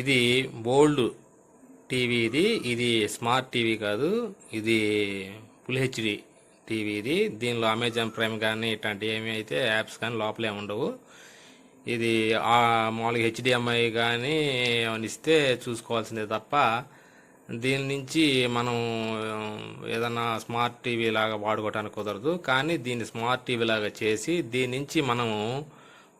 ఇది బోల్డ్ టీవీ ఇది ఇది స్మార్ట్ టీవీ కాదు ఇది ఫుల్ హెచ్డి టీవీ ఇది. దీనిలో అమెజాన్ ప్రైమ్ కానీ ఇట్లాంటి ఏమి అయితే యాప్స్ కానీ లోపలే ఉండవు. ఇది మామూలుగా హెచ్డిఎంఐ కానీ ఏమైనా ఇస్తే చూసుకోవాల్సిందే తప్ప దీని నుంచి మనం ఏదన్నా స్మార్ట్ టీవీ లాగా వాడుకోవడానికి కుదరదు. కానీ దీన్ని స్మార్ట్ టీవీ లాగా చేసి దీని నుంచి మనము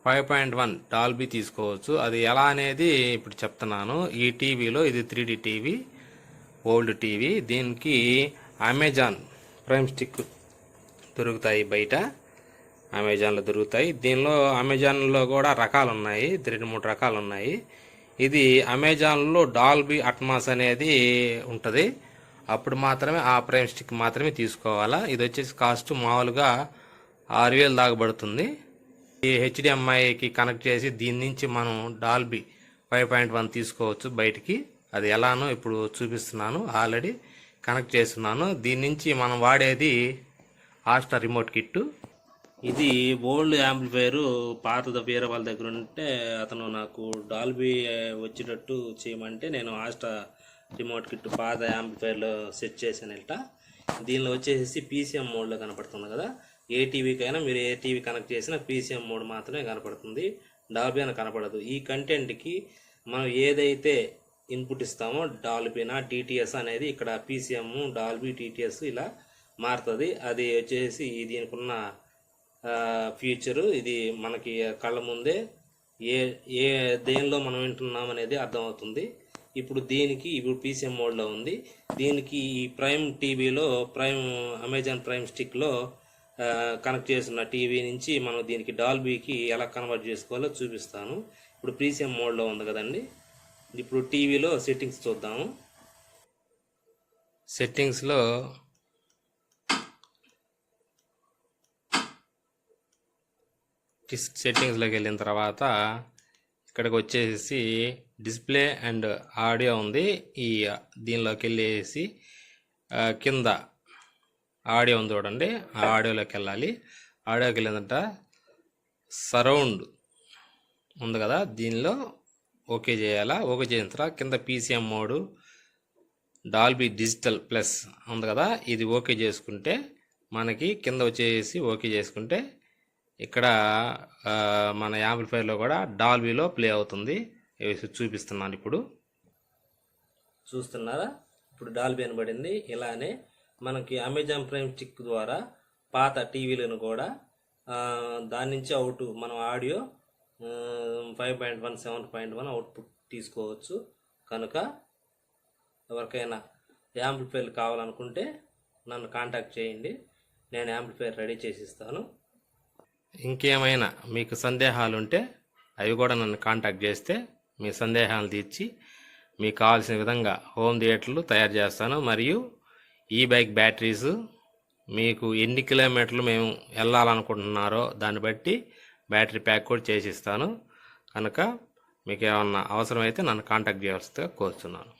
ఫైవ్ పాయింట్ వన్ డాల్బీ తీసుకోవచ్చు. అది ఎలా అనేది ఇప్పుడు చెప్తున్నాను. ఈ టీవీలో ఇది త్రీ టీవీ ఓల్డ్ టీవీ. దీనికి అమెజాన్ ప్రైమ్ స్టిక్ దొరుకుతాయి బయట. అమెజాన్లో దొరుకుతాయి. దీనిలో అమెజాన్లో కూడా రకాలు ఉన్నాయి రెండు మూడు రకాలు ఉన్నాయి ఇది అమెజాన్లో డాల్బీ అట్మాస్ అనేది ఉంటుంది. అప్పుడు మాత్రమే ఆ ప్రైమ్ స్టిక్ మాత్రమే తీసుకోవాలా. ఇది వచ్చేసి కాస్ట్ మామూలుగా ఆరు వేలు దాకా పడుతుంది. ఈ హెచ్డిఎంఐకి కనెక్ట్ చేసి దీని నుంచి మనం డాల్బీ ఫైవ్ పాయింట్ వన్ తీసుకోవచ్చు బయటికి. అది ఎలానో ఇప్పుడు చూపిస్తున్నాను ఆల్రెడీ కనెక్ట్ చేస్తున్నాను. దీని నుంచి మనం వాడేది ఆస్టార్ రిమోట్ కిట్టు ఇది ఓల్డ్ యాంప్లిఫైర్ పాతద వేరే వాళ్ళ దగ్గర ఉంటే అతను నాకు డాల్బీ వచ్చేటట్టు చేయమంటే నేను ఆస్టా రిమోట్ కిట్ పాత యాంప్లిఫైర్లో సెట్ చేశాను. ఇట్ట దీనిలో వచ్చేసి పీసీఎం మోడ్లో కనపడుతుంది కదా. ఏ టీవీకైనా మీరు ఏ టీవీ కనెక్ట్ చేసినా పీసీఎం మోడ్ మాత్రమే కనపడుతుంది. డాల్బీ అని కనపడదు. ఈ కంటెంట్కి మనం ఏదైతే ఇన్పుట్ ఇస్తామో డాల్బీనా టీటీఎస్ అనేది ఇక్కడ పీసీఎం డాల్బీ టీటీఎస్ ఇలా మారుతుంది. అది వచ్చేసి దీనికి ఉన్న ఫ్యూచరు. ఇది మనకి కళ్ళ ముందే ఏ ఏ దేనిలో మనం వింటున్నాం అనేది అర్థమవుతుంది. ఇప్పుడు దీనికి ఇప్పుడు పీసీఎం మోడ్లో ఉంది. దీనికి ఈ ప్రైమ్ టీవీలో ప్రైమ్ అమెజాన్ ప్రైమ్ స్టిక్లో కనెక్ట్ చేసిన టీవీ నుంచి మనం దీనికి డాల్బీకి ఎలా కన్వర్ట్ చేసుకోవాలో చూపిస్తాను. ఇప్పుడు ప్రీసియం మోడ్లో ఉంది కదండి. ఇప్పుడు టీవీలో సెట్టింగ్స్ చూద్దాము. సెట్టింగ్స్లో సెట్టింగ్స్లోకి వెళ్ళిన తర్వాత ఇక్కడికి వచ్చేసి డిస్ప్లే అండ్ ఆడియో ఉంది. ఈ దీనిలోకి వెళ్ళేసి కింద ఆడియో ఉంది చూడండి. ఆ ఆడియోలోకి వెళ్ళాలి. ఆడియోకి వెళ్ళిందంట సరౌండ్ ఉంది కదా దీనిలో ఓకే చేయాలా? ఓకే చేసిన తర్వాత కింద PCM mode Dolby digital plus ఉంది కదా ఇది ఓకే చేసుకుంటే మనకి కింద వచ్చేసి ఓకే చేసుకుంటే ఇక్కడ మన యాంప్లిఫైర్లో కూడా డాల్బీలో ప్లే అవుతుంది. చూపిస్తున్నాను ఇప్పుడు. చూస్తున్నారా? ఇప్పుడు డాల్బీ అనబడింది ఇలానే మనకి అమెజాన్ ప్రైమ్ స్టిక్ ద్వారా పాత టీవీలను కూడా దాని నుంచి అవుట్ మనం audio five point one seven point one output తీసుకోవచ్చు. కనుక ఎవరికైనా యాంప్లిఫైర్లు కావాలనుకుంటే నన్ను కాంటాక్ట్ చేయండి. నేను యాంప్లిఫైర్ రెడీ చేసి ఇస్తాను. ఇంకేమైనా మీకు సందేహాలు ఉంటే అవి కూడా నన్ను కాంటాక్ట్ చేస్తే మీ సందేహాలు తీర్చి మీకు కావాల్సిన విధంగా హోమ్ థియేటర్లు తయారు చేస్తాను. మరియు ఈ బైక్ బ్యాటరీస్ మీకు ఎన్ని కిలోమీటర్లు మేము వెళ్ళాలనుకుంటున్నారో దాన్ని బట్టి బ్యాటరీ ప్యాక్ కూడా చేసి ఇస్తాను. కనుక మీకు ఏమన్నా అవసరమైతే నన్ను కాంటాక్ట్ చేయవలసిందిగా కోరుతున్నాను